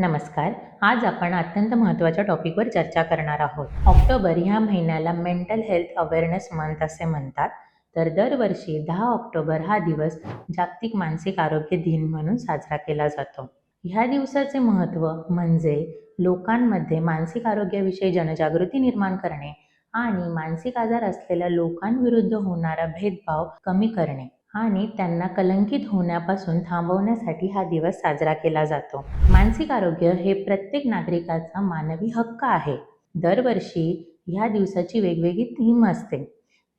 नमस्कार. आज आपण अत्यंत महत्त्वाच्या टॉपिकवर चर्चा करणार आहोत. ऑक्टोबर ह्या महिन्याला मेंटल हेल्थ अवेअरनेस मंथ असे म्हणतात. तर दरवर्षी दहा ऑक्टोबर हा दिवस जागतिक मानसिक आरोग्य दिन म्हणून साजरा केला जातो. ह्या दिवसाचे महत्त्व म्हणजे लोकांमध्ये मानसिक आरोग्याविषयी जनजागृती निर्माण करणे आणि मानसिक आजार असलेल्या लोकांविरुद्ध होणारा भेदभाव कमी करणे. आणि त्यांना कलंकित होण्यापासून थांबवण्यासाठी हा दिवस साजरा केला जातो. मानसिक आरोग्य हे प्रत्येक नागरिकाचा मानवी हक्क आहे. दरवर्षी ह्या दिवसाची वेगवेगळी थीम असते.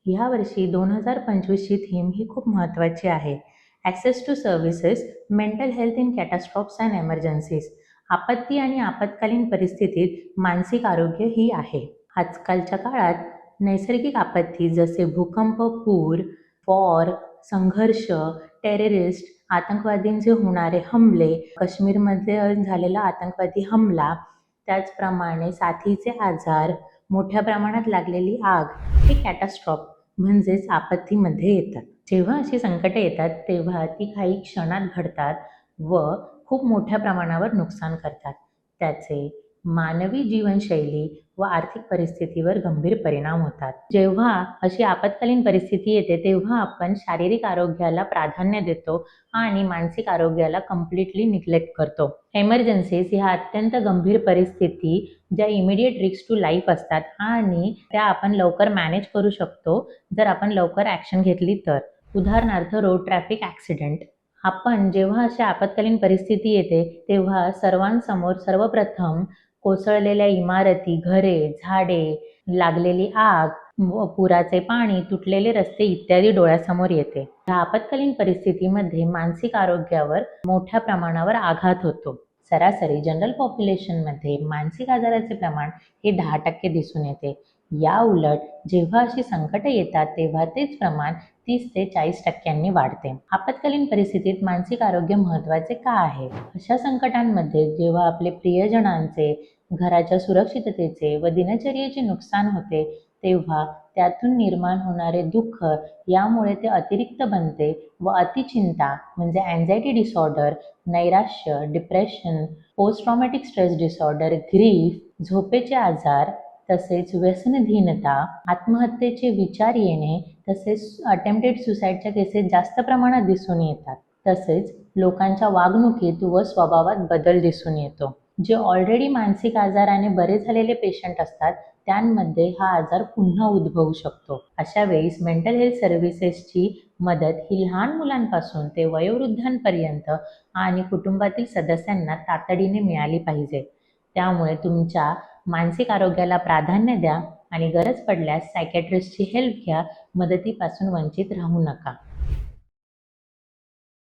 ह्या वर्षी दोन हजार पंचवीसची थीम ही खूप महत्त्वाची आहे. Access to services mental health in catastrophes and emergencies आपत्ती आणि आपत्कालीन परिस्थितीत मानसिक आरोग्य ही आहे. आजकालच्या काळात नैसर्गिक आपत्ती जसे भूकंप पूर वॉर संघर्ष टेररिस्ट आतंकवादींचे होणारे हमले काश्मीरमध्ये झालेला आतंकवादी हमला त्याचप्रमाणे साथीचे आजार मोठ्या प्रमाणात लागलेली आग हे कॅटास्ट्रॉफ म्हणजेच आपत्तीमध्ये येतात. जेव्हा अशी संकटे येतात तेव्हा ती काही क्षणात घडतात व खूप मोठ्या प्रमाणावर नुकसान करतात. त्याचे मानवी जीवनशैली व आर्थिक परिस्थितीवर गंभीर परिणाम होतात. जेव्हा अशी आपत्कालीन परिस्थिती येते तेव्हा आपण शारीरिक आरोग्याला प्राधान्य देतो आणि मानसिक आरोग्याला कम्प्लिटली निग्लेक्ट करतो. एमर्जन्सीज ह्या अत्यंत गंभीर परिस्थिती ज्या इमिडिएट रिक्स टू लाईफ असतात आणि त्या आपण लवकर मॅनेज करू शकतो जर आपण लवकर ॲक्शन घेतली तर. उदाहरणार्थ रोड ट्रॅफिक ॲक्सिडेंट आपण जेव्हा अशा आपत्कालीन परिस्थिती येते तेव्हा सर्वांसमोर सर्वप्रथम कोसळलेल्या इमारती घरे झाडे लागलेली आग पुराचे पाणी तुटलेले रस्ते इत्यादी डोळ्यासमोर येते. या आपत्कालीन परिस्थितीमध्ये मानसिक आरोग्यावर मोठ्या प्रमाणावर आघात होतो. सरासरी जनरल पॉप्युलेशनमध्ये मानसिक आजाराचे प्रमाण हे दहा टक्के दिसून येते. या उलट जेव्हा अशी संकटे येतात तेव्हा तेच प्रमाण तीस ते चाळीस टक्क्यांनी वाढते. आपत्कालीन परिस्थितीत मानसिक आरोग्य महत्त्वाचे का आहे? अशा संकटांमध्ये जेव्हा आपले प्रियजनांचे घराच्या सुरक्षिततेचे व दिनचर्येचे नुकसान होते तेव्हा त्यातून निर्माण होणारे दुःख यामुळे ते अतिरिक्त बनते व अतिचिंता म्हणजे अँझायटी डिसऑर्डर नैराश्य depression post traumatic stress disorder grief झोपेचे आजार तसेच व्यसनधीनता आत्महत्येचे विचार येणे तसेच अटेम्प्टेड सुसाईडच्या केसेस जास्त प्रमाणात दिसून येतात. तसेच लोकांच्या वागणुकीत व स्वभावात बदल दिसून येतो. जे ऑलरेडी मानसिक आजाराने बरे झालेले पेशंट असतात त्यांमध्ये हा आजार पुन्हा उद्भवू शकतो. अशा वेळेस मेंटल हेल्थ सर्व्हिसेसची मदत ही लहान मुलांपासून ते वयोवृद्धांपर्यंत आणि कुटुंबातील सदस्यांना तातडीने मिळाली पाहिजे. त्यामुळे तुमच्या मानसिक आरोग्याला प्राधान्य द्या आणि गरज पडल्यास सायकॅट्रिस्टची हेल्प घ्या. मदतीपासून वंचित राहू नका.